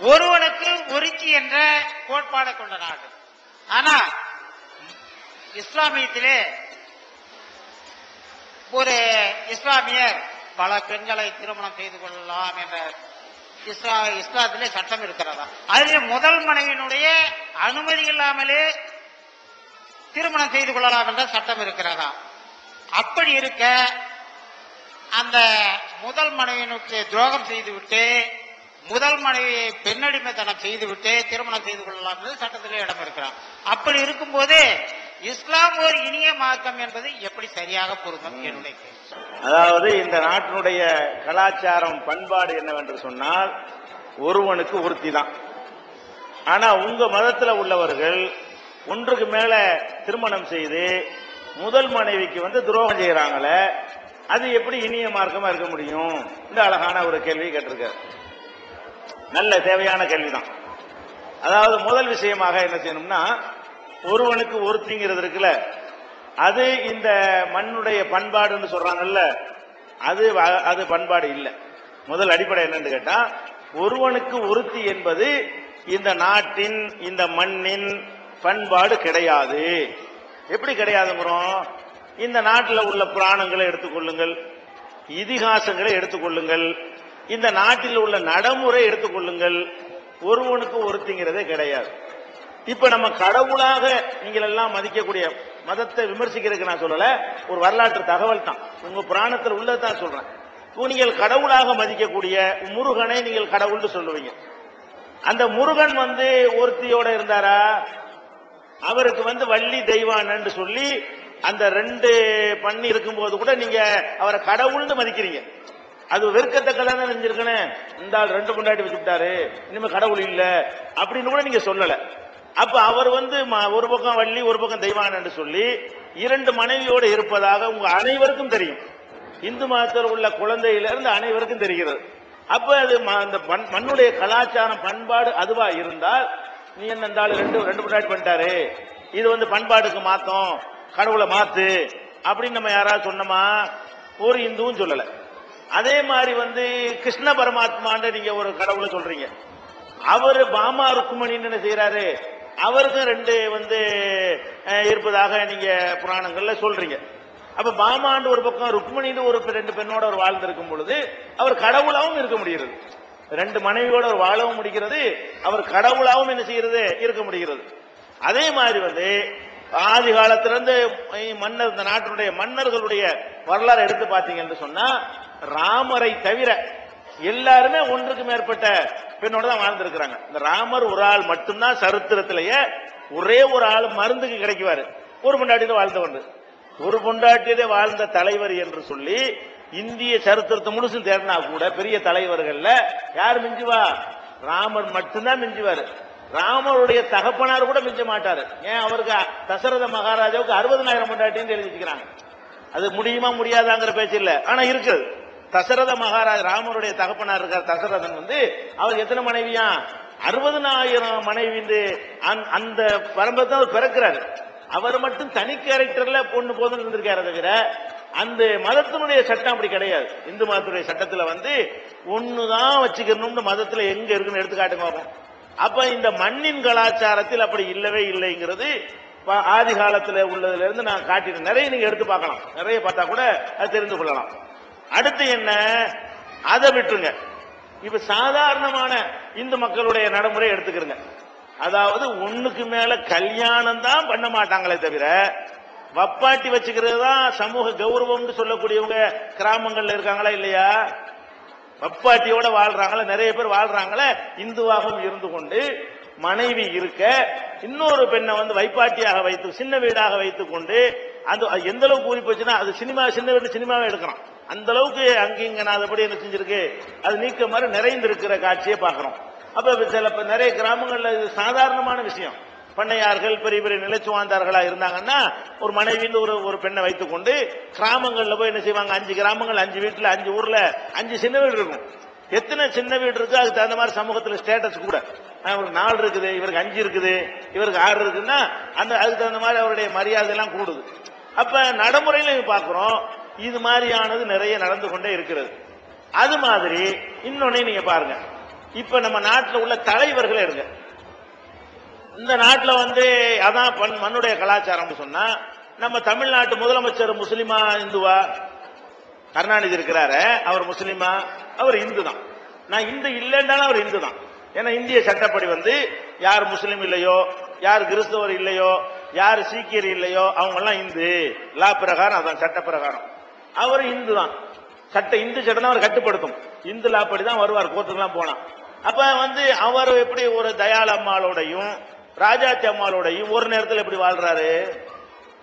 ஒருவனுக்கு ஒருத்தி என்ற கோட்பாடை கொண்ட நாடு. ஆனா இஸ்லாமியத்திலே ஒரு இஸ்லாமியர் பல பெண்களை திருமணம் செய்து கொள்ளலாம் என்ற இஸ்லா இஸ்லாத்திலே சட்டம் இருக்கிறதா? அதில் முதல் மனைவியினுடைய அனுமதி இல்லாமலே திருமணம் செய்து கொள்ளலாம் என்ற சட்டம் இருக்கிறதா? அப்படி இருக்க அந்த முதல் மனைவியினுக்கு துரோகம் செய்துவிட்டு முதல் மனைவியை பெண்ணடிமைத்தனம் செய்துவிட்டு திருமணம் செய்து கொள்ளலாம் என்று சட்டத்திலே இடம் இருக்கிறார் அப்படி இருக்கும்போது இஸ்லாம் ஒரு இனிய மார்க்கம் என்பது எப்படி சரியாக பொருந்தும் என்னுடைய அதாவது இந்த நாட்டினுடைய கலாச்சாரம் பண்பாடு என்னவென்று சொன்னால் ஒருவனுக்கு ஒருத்தி தான் ஆனா உங்க மதத்தில் உள்ளவர்கள் ஒன்றுக்கு மேல திருமணம் செய்து முதல் மனைவிக்கு வந்து துரோகம் செய்யறாங்களே அது எப்படி இனிய மார்க்கமா இருக்க முடியும்? இந்த அழகான ஒரு கேள்வி கேட்டிருக்காரு. நல்ல தேவையான கேள்விதான் அதாவது முதல் விஷயமாக என்ன செய்யணும்னா ஒருவனுக்கு ஒருத்திங்கிறது இருக்குல்ல அது இந்த மண்ணுடைய பண்பாடுன்னு சொல்றாங்கல்ல அது அது பண்பாடு இல்லை. முதல் அடிப்படை என்னன்னு கேட்டா ஒருவனுக்கு ஒருத்தி என்பது இந்த நாட்டின் இந்த மண்ணின் பண்பாடு கிடையாது. எப்படி கிடையாதுங்கிறோம்? இந்த நாட்டில் உள்ள புராணங்களை எடுத்துக்கொள்ளுங்கள் இதிகாசங்களை எடுத்துக்கொள்ளுங்கள் இந்த நாட்டில் உள்ள நடைமுறை எடுத்துக்கொள்ளுங்கள் ஒருவனுக்கு ஒருத்திங்கிறதே கிடையாது. இப்ப நம்ம கடவுளாக நீங்கள் எல்லாம் மதிக்கக்கூடிய மதத்தை விமர்சிக்கிறதுக்கு நான் சொல்லல ஒரு வரலாற்று தகவல் தான். உங்க புராணத்தில் உள்ளதான் சொல்றேன். நீங்கள் கடவுளாக மதிக்கக்கூடிய முருகனை நீங்கள் கடவுள்னு சொல்லுவீங்க. அந்த முருகன் வந்து ஒருத்தியோட இருந்தாரா? அவருக்கு வந்து வள்ளி தெய்வானன்னு சொல்லி அந்த ரெண்டு பண்ணி இருக்கும்போது கூட நீங்க அவரை கடவுள்னு மதிக்கிறீங்க. அது வெறுக்கத்தக்கதானே நினைஞ்சிருக்கணும் இந்த ஆள் ரெண்டு கொண்டாடி வச்சுட்டாரு இனிமே கடவுள் இல்ல. அப்படின்னு கூட நீங்க சொல்லல. அப்ப அவர் வந்து ஒரு பக்கம் வள்ளி ஒரு பக்கம் தெய்வானன்னு சொல்லி இரண்டு மனைவியோடு இருப்பதாக உங்க அனைவருக்கும் தெரியும். இந்து மதத்தில் உள்ள குழந்தையிலிருந்து அனைவருக்கும் தெரிகிறது. அப்ப அது ம- அந்த மண்ணுடைய கலாச்சாரம் பண்பாடு அதுவா இருந்தால் நீ என்ன இருந்தாலும் ரெண்டு ரெண்டு முன்னாடி பண்ணிட்டாரு. இது வந்து பண்பாடுக்கு மாத்தம் கடவுளை மாத்து அப்படின்னு நம்ம யாராவது சொன்னோமா? ஒரு இந்துவும் சொல்லலை. அதே மாதிரி வந்து கிருஷ்ண பரமாத்மான்னு நீங்க ஒரு கடவுளை சொல்றீங்க. அவர் பாமா ருக்குமணின்னு என்ன செய்யறாரு அவருக்கும் ரெண்டு வந்து இருப்பதாக நீங்க புராணங்கள்ல சொல்றீங்க. அப்ப பாமாண்டு ஒரு பக்கம் ருக்மணின்னு ஒரு ரெண்டு பெண்ணோட ஒரு வாழ்ந்திருக்கும் பொழுது அவர் கடவுளாகவும் இருக்க முடிகிறது. ரெண்டு மனைவியோட ஒரு வாழவும் முடிகிறது அவர் கடவுளாகவும் என்ன செய்யறது இருக்க முடிகிறது. அதே மாதிரி வந்து ஆதி காலத்திலிருந்து மன்னர் இந்த நாட்டினுடைய மன்னர்களுடைய வரலாறு எடுத்து பார்த்தீங்கன்னு சொன்னா ராமரை தவிர எல்லாருமே ஒன்றுக்கு மேற்பட்ட பெண்ணோட தான் வாழ்ந்திருக்கிறாங்க. இந்த ராமர் ஒரு ஆள் மட்டும்தான் சரித்திரத்திலேயே ஒரே ஒரு ஆள் மருந்துக்கு கிடைக்குவாரு. ஒரு பொண்டாட்டியில ஒன்று. ஒரு பொண்டாட்டியிலே வாழ்ந்த தலைவர் என்று சொல்லி இந்திய சரித்திரத்தை முழுசும் தேடினா கூட பெரிய தலைவர்கள்ல யார் மிஞ்சுவா? ராமர் மட்டும்தான் மிஞ்சுவாரு. ராமருடைய தகப்பனார் கூட மிஞ்ச மாட்டாரு. ஏன்? அவருக்கு தசரத மகாராஜாவுக்கு அறுபதனாயிரம் பொண்டாட்டின்னு எழுதி வச்சுக்கிறாங்க. அது முடியுமா முடியாதாங்கிற பேச்சு இல்லை. ஆனா இருக்குது. தசரத மகாராஜ் ராமருடைய தகப்பனார் இருக்கார். தசரதன் வந்து அவர் எத்தனை மனைவியா? அறுபதனாயிரம் மனைவி வந்து அந்த- அந்த பரம்பரை அவர் பிறக்கிறாரு. அவர் மட்டும் தனி கேரக்டர்ல பொண்ணு போதும் இருந்திருக்காரு தவிர அந்த மதத்தினுடைய சட்டம் அப்படி கிடையாது. இந்து மதத்துடைய சட்டத்துல வந்து ஒண்ணுதான் வச்சுக்கணும்னு மதத்துல எங்க இருக்குன்னு எடுத்து பார்ப்போம் அப்ப இந்த மண்ணின் கலாச்சாரத்தில் அப்படி இல்லவே இல்லைங்கிறது ஆதி காலத்துல உள்ளதுல இருந்து நான் காட்டிட்டு நிறைய நீங்க எடுத்து பார்க்கலாம். நிறைய பார்த்தா கூட அது தெரிந்து கொள்ளலாம். அடுத்து என்ன? அதை விட்டுருங்க. இப்ப சாதாரணமான இந்து மக்களுடைய நடைமுறை எடுத்துக்கிறங்க. அதாவது ஒண்ணுக்கு மேல கல்யாணம் தான் பண்ண மாட்டாங்களே தவிர வப்பாட்டி வச்சுக்கிறது தான் சமூக கௌரவம்னு சொல்லக்கூடியவங்க கிராமங்கள்ல இருக்காங்களா இல்லையா? வப்பாட்டியோட வாழ்றாங்களே நிறைய பேர் வாழ்றாங்களே இந்துவாகவும் இருந்து கொண்டு மனைவி இருக்க இன்னொரு பெண்ணை வந்து வைப்பாட்டியாக வைத்து சின்ன வீடாக வைத்துக் கொண்டு அந்த அது எந்த அளவுக்கு ஊறி போச்சுன்னா அது சினிமா சின்ன வீடு சினிமாவே எடுக்கிறான் அந்த அளவுக்கு அங்கிங்க நாதபடி என்ன செஞ்சிருக்கு. அது நீக்க மாதிரி நிறைந்திருக்கிற காட்சியை பார்க்குறோம். அப்போ சில இப்போ நிறைய கிராமங்களில் இது சாதாரணமான விஷயம். பண்ணையார்கள் பெரிய பெரிய நிலச்சுவாந்தார்களாக இருந்தாங்கன்னா ஒரு மனைவின்னு ஒரு ஒரு பெண்ணை வைத்துக்கொண்டு கிராமங்களில் போய் என்ன செய்வாங்க? அஞ்சு கிராமங்கள் அஞ்சு வீட்டில் அஞ்சு ஊரில் அஞ்சு சின்ன வீடு இருக்கும். எத்தனை சின்ன வீடு இருக்கு அதுக்கு தகுந்த மாதிரி சமூகத்தில் ஸ்டேட்டஸ் கூட. ஆஹ் இவருக்கு நாலு இருக்குது இவருக்கு அஞ்சு இருக்குது இவருக்கு ஆறு இருக்குன்னா அந்த அதுக்கு தகுந்த மாதிரி அவருடைய மரியாதை எல்லாம் கூடுது. அப்ப நடைமுறையில பார்க்கிறோம் இது மாதிரியானது நிறைய நடந்து கொண்டே இருக்கிறது. அது மாதிரி இன்னொன்னே நீங்க பாருங்க. இப்ப நம்ம நாட்டில் உள்ள தலைவர்களே இருங்க. இந்த நாட்டில் வந்து அதான் பண்- மண்ணுடைய கலாச்சாரம் சொன்னா நம்ம தமிழ்நாட்டு முதலமைச்சர் முஸ்லிமா இந்துவா? கருணாநிதி இருக்கிறாரு. அவர் முஸ்லிமா? அவர் இந்து தான் நான் இந்து இல்லைன்னாலும் அவர் இந்து தான் ஏன்னா இந்திய சட்டப்படி வந்து யார் முஸ்லீம் இல்லையோ யார் கிறிஸ்தவர் இல்லையோ யார் சீக்கியர் இல்லையோ அவங்கெல்லாம் இந்து. லா பிரகாரம் அதான் சட்ட பிரகாரம். அவர் இந்து தான். சட்ட இந்து சட்டம் தான் அவர் கட்டுப்படுத்தும். இந்துல அப்படிதான் வருவார் கோர்ட்டுக்கெல்லாம் போனா. அப்ப வந்து அவர் எப்படி ஒரு தயாள் அம்மாளோடையும் ராஜாத்தி அம்மாளோடையும் ஒரு நேரத்தில் எப்படி வாழ்றாரு?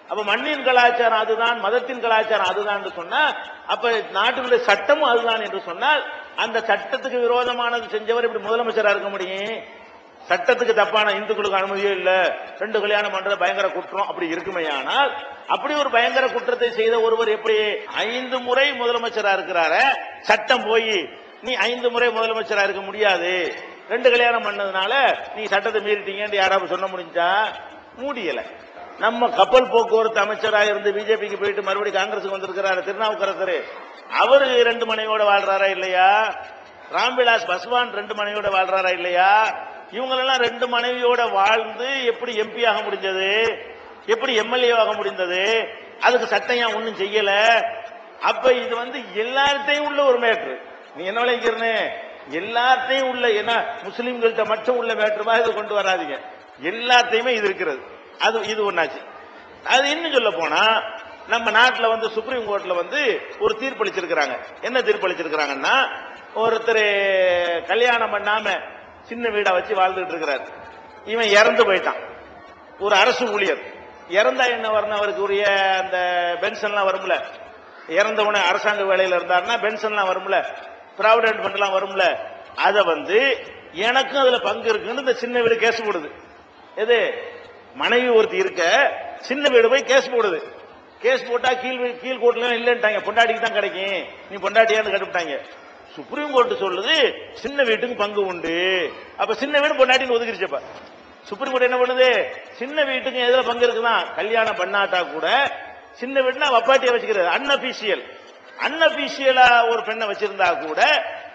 அப்ப மண்ணின் கலாச்சாரம் அதுதான் மதத்தின் கலாச்சாரம் அதுதான் என்று சொன்னா அப்ப நாட்டினுடைய சட்டமும் அதுதான் என்று சொன்னால் அந்த சட்டத்துக்கு விரோதமானது செஞ்சவர் இப்படி முதலமைச்சரா இருக்க முடியும்? சட்டத்துக்கு தப்பான இந்துக்களுக்கு அனுமதியே இல்ல. ரெண்டு கல்யாணம் பண்றது பயங்கர குற்றம். அப்படி இருக்குமேயானால் அப்படி ஒரு பயங்கர குற்றத்தை செய்த ஒருவர் எப்படி ஐந்து முறை முதலமைச்சரா இருக்கிறார? சட்டம் போய் நீ ஐந்து முறை முதலமைச்சரா இருக்க முடியாது. ரெண்டு கல்யாணம் பண்ணதுனால நீ சட்டத்தை மீறிட்டீங்கன்னு யாராவது சொல்ல முடிஞ்சா? முடியல. நம்ம கப்பல் போக்குவரத்து அமைச்சராக இருந்து பிஜேபிக்கு போயிட்டு மறுபடியும் காங்கிரஸுக்கு வந்திருக்கிறாரு திருநாவுக்கரசர். அவரு ரெண்டு மனைவியோட வாழ்றாரா இல்லையா? ராம்விலாஸ் பஸ்வான் ரெண்டு மனைவியோட வாழ்றாரா இல்லையா? இவங்களெல்லாம் ரெண்டு மனைவியோட வாழ்ந்து எப்படி எம்பி ஆக முடிஞ்சது? எப்படி எம்எல்ஏ ஆக முடிந்தது? அதுக்கு சட்டம் ஏன் ஒண்ணும் செய்யல? அப்ப இது வந்து எல்லார்த்தையும் உள்ள ஒரு மேட்ரு நீ என்ன விளைக்கிறனே எல்லாத்தையும் உள்ள என்ன முஸ்லீம்கள்ட்ட மட்டும் உள்ள மேட்ருமா இது கொண்டு வராதீங்க. எல்லாத்தையுமே இது இருக்கிறது. அது இது ஒன்றாச்சு அது இன்னும் சொல்ல போனா நம்ம நாட்டில் வந்து சுப்ரீம் கோர்ட்ல வந்து ஒரு தீர்ப்பளிச்சிருக்கிறாங்க. என்ன தீர்ப்பளிச்சிருக்கிறாங்கன்னா ஒருத்தர் கல்யாணம் பண்ணாம சின்ன வீடா வச்சு வாழ்ந்துட்டு இருக்கிறார். இவன் இறந்து போயிட்டான். ஒரு அரசு ஊழியர். இறந்தா என்ன வரணும்? அவருக்கு உரிய அந்த பென்ஷன்லாம் வரும்ல. இறந்தவன அரசாங்க வேலையில் இருந்தாருன்னா பென்ஷன்லாம் வரும்ல. ப்ராவிடென்ட் ஃபண்ட்லாம் வரும்ல. அதை வந்து எனக்கும் அதுல பங்கு இருக்குன்னு இந்த சின்ன வீடு கேஸ் போடுது. எது? மனைவி ஒருத்தி இருக்க சின்ன வீடு போய் கேஸ் போடுது. கேஸ் போட்டா கீழ் கீழ் கோர்ட்ல இல்லன்ட்டாங்க. பொண்டாட்டிக்கு தான் கிடைக்கும். நீ பொண்டாட்டியான்னு கட்டுப்பிட்டாங்க சுப்ரீம் கோர்ட் சொல்லுது சின்ன வீட்டுக்கு பங்கு உண்டு. அப்ப சின்ன வீடு பொண்டாட்டின்னு ஒதுக்கிருச்சப்ப. சுப்ரீம் கோர்ட் என்ன பண்ணுது? சின்ன வீட்டுக்கு எதுல பங்கு இருக்குதான் கல்யாணம் பண்ணாட்டா கூட சின்ன வீடுனா வப்பாட்டியை வச்சுக்கிறது. அன்அபிஷியல் அன்அபிஷியலா ஒரு பெண்ணை வச்சிருந்தா கூட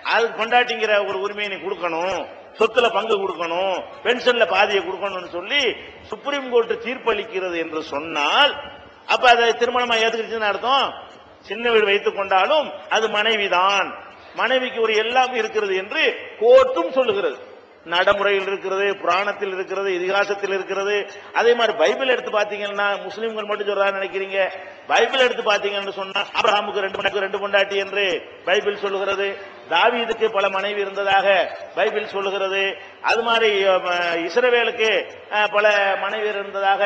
அதுக்கு பொண்டாட்டிங்கிற ஒரு உரிமையை நீ கொடுக்கணும். சொத்துல பங்கு கொடுக்கணும். பென்ஷன்ல பாதியை கொடுக்கணும்னு சொல்லி சுப்ரீம் கோர்ட் தீர்ப்பளிக்கிறது என்று சொன்னால் அப்ப அதை திருமணமா ஏத்துக்கிச்சுன்னு அர்த்தம்? சின்ன வீடு வைத்துக் கொண்டாலும் அது மனைவிதான். மனைவிக்கு ஒரு எல்லாம் இருக்கிறது என்று கோர்ட்டும் சொல்லுகிறது. நடைமுறையில் இருக்கிறது புராணத்தில் இருக்கிறது இதிகாசத்தில் இருக்கிறது. அதே மாதிரி பைபிள் எடுத்து பாத்தீங்கன்னா முஸ்லீம்கள் மட்டும் சொல்றாரு நினைக்கிறீங்க. பைபிள் எடுத்து பாத்தீங்கன்னு சொன்னா அப்ரஹாமுக்கு ரெண்டு மணிக்கு ரெண்டு பொண்டாட்டி என்று பைபிள் சொல்லுகிறது. தாவீதுக்கு பல மனைவி இருந்ததாக பைபிள் சொல்லுகிறது. அது மாதிரி இஸ்ரவேலுக்கு பல மனைவி இருந்ததாக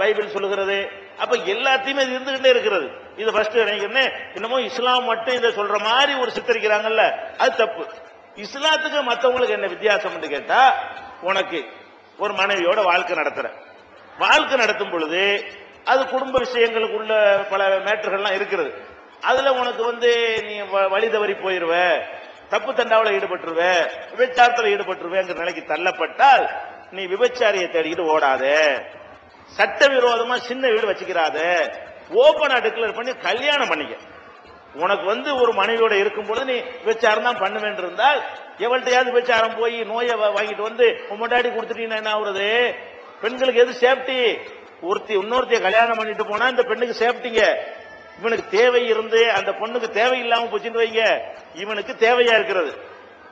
பைபிள் சொல்லுகிறது. அப்ப எல்லாத்தையுமே இருந்துகிட்டே இருக்கிறது. இது ஃபர்ஸ்ட் நினைக்கிறேன்னு இன்னமும் இஸ்லாம் மட்டும் இதை சொல்ற மாதிரி ஒரு சித்தரிக்கிறாங்கல்ல அது தப்பு. இஸ்லாத்துக்கு மற்றவங்களுக்கு என்ன வித்தியாசம்னு கேட்டா உனக்கு ஒரு மனைவியோட வாழ்க்கை நடத்துற. வாழ்க்கை நடத்தும் பொழுது அது குடும்ப விஷயங்களுக்கு உள்ள பல மேட்டர்கள்லாம் இருக்கிறது. அதுல உனக்கு வந்து நீ வ- வழி தவறி போயிருவ தப்பு தண்டாவில் ஈடுபட்டுருவ விபச்சாரத்தில் ஈடுபட்டுருவேங்கிற நிலைக்கு தள்ளப்பட்டால் நீ விபச்சாரியை தேடிக்கிட்டு ஓடாத. சட்டவிரோதமா சின்ன வீடு வச்சுக்கிறாத. ஓபனா டிக்ளேர் பண்ணி கல்யாணம் பண்ணிக்க. உனக்கு வந்து ஒரு மனைவியோட இருக்கும் பொழுது நீ விபச்சாரம் தான் பண்ணுவேன் இருந்தால் எவள்கிட்டயாவது விபச்சாரம் போய் நோயை வாங்கிட்டு வந்து முன்னாடி கொடுத்துட்டீங்கன்னா என்ன ஆகுறது? பெண்களுக்கு எது சேஃப்டி ஒருத்தி இன்னொருத்தைய கல்யாணம் பண்ணிட்டு போனா இந்த பெண்ணுக்கு சேஃப்டிங்க இவனுக்கு தேவை இருந்து அந்த பொண்ணுக்கு தேவை இல்லாம போச்சுன்னு வைங்க. இவனுக்கு தேவையா இருக்கிறது.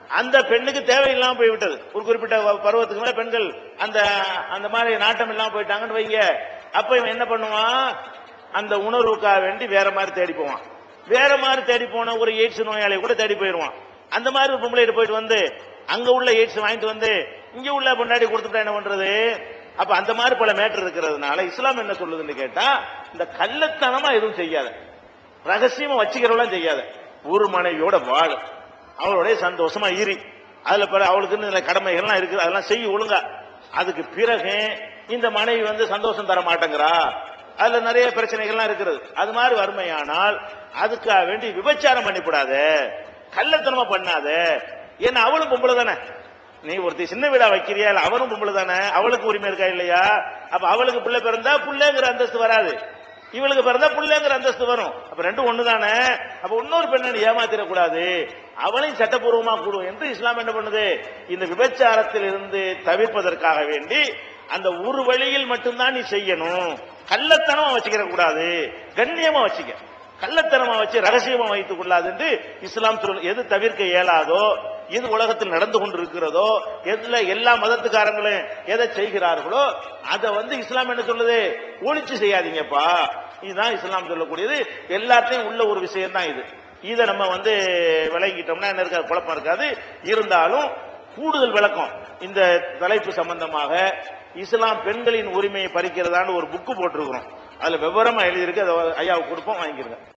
அந்த பெண்ணுக்கு தேவையில்லாம போய்விட்டது. ஒரு குறிப்பிட்ட பருவத்துக்கு மேல பெண்கள் அந்த அந்த மாதிரி நாட்டம் இல்லாம போயிட்டாங்கன்னு வைங்க. அப்ப இவன் என்ன பண்ணுவான்? அந்த உணர்வுக்காக வேண்டி வேற மாதிரி தேடி போவான். வேற மாதிரி தேடி போன ஒரு எய்ட்ஸ் நோயாளியை கூட தேடி போயிடுவான். அந்த மாதிரி ஒரு பொம்பளை போயிட்டு வந்து அங்க உள்ள எய்ட்ஸ் வாங்கிட்டு வந்து இங்க உள்ள பொண்டாடி கொடுத்துட்டா என்ன பண்றது? அப்ப அந்த மாதிரி பல மேட்டர் இருக்கிறதுனால இஸ்லாம் என்ன சொல்லுதுன்னு கேட்டா இந்த கள்ளத்தனமா எதுவும் செய்யாத. ரகசியமா வச்சுக்கிறவெல்லாம் செய்யாத. ஒரு மனைவியோட வாழு. அவளுடைய சந்தோஷமா இரு. அதுல பிற அவளுக்குன்னு கடமைகள்லாம் இருக்குது அதெல்லாம் செய்ய ஒழுங்கா. அதுக்கு பிறகு இந்த மனைவி வந்து சந்தோஷம் தர மாட்டேங்கிறா. அதுல நிறைய பிரச்சனைகள்லாம் இருக்கிறது அது மாதிரி வறுமையானால் அதுக்காக வேண்டி விபச்சாரம் பண்ணிவிடாத கள்ளத்தனமா பண்ணாத. ஏன்னா அவளும் பொம்பளை தானே. நீ ஒருத்தி சின்ன வீடா வைக்கிறியா? இல்ல அவரும் பொம்பளை தானே. அவளுக்கு உரிமை இருக்கா இல்லையா? அப்ப அவளுக்கு பிள்ளை பிறந்தா பிள்ளைங்கிற அந்தஸ்து வராது. இவளுக்கு பிறந்தா புள்ளேங்கிற அந்தஸ்து வரும். அப்ப ரெண்டும் ஒண்ணு தானே. அப்ப இன்னொரு பெண்ணை ஏமாத்திடக்கூடாது. அவளையும் சட்டப்பூர்வமா கூடும் என்று இஸ்லாம் என்ன பண்ணுது? இந்த விபச்சாரத்தில் இருந்து தவிர்ப்பதற்காக வேண்டி அந்த ஒரு வழியில் மட்டும்தான் நீ செய்யணும். கள்ளத்தனமா வச்சுக்கிற கூடாது. கண்ணியமா வச்சுக்க கள்ளத்தனமா வச்சு ரகசியமா வைத்துக் கொள்ளாது என்று இஸ்லாம் சொல் எது தவிர்க்க இயலாதோ எது உலகத்தில் நடந்து கொண்டிருக்கிறதோ எதுல எல்லா மதத்துக்காரங்களும் எதை செய்கிறார்களோ அதை வந்து இஸ்லாம் என்ன சொல்லுது? ஒழிச்சு செய்யாதீங்கப்பா. இதுதான் இஸ்லாம் சொல்லக்கூடியது. எல்லாத்தையும் உள்ள ஒரு விஷயம் தான் இது. இதை நம்ம வந்து விளங்கிட்டோம்னா என்ன இருக்காது? குழப்பம் இருக்காது. இருந்தாலும் கூடுதல் விளக்கம். இந்த தலைப்பு சம்பந்தமாக இஸ்லாம் பெண்களின் உரிமையை பறிக்கிறதான்னு ஒரு புக்கு போட்டிருக்கிறோம். அதுல விவரமா எழுதியிருக்கு அதை ஐயாவுக்கு கொடுப்போம் வாங்கிக்கிறேன்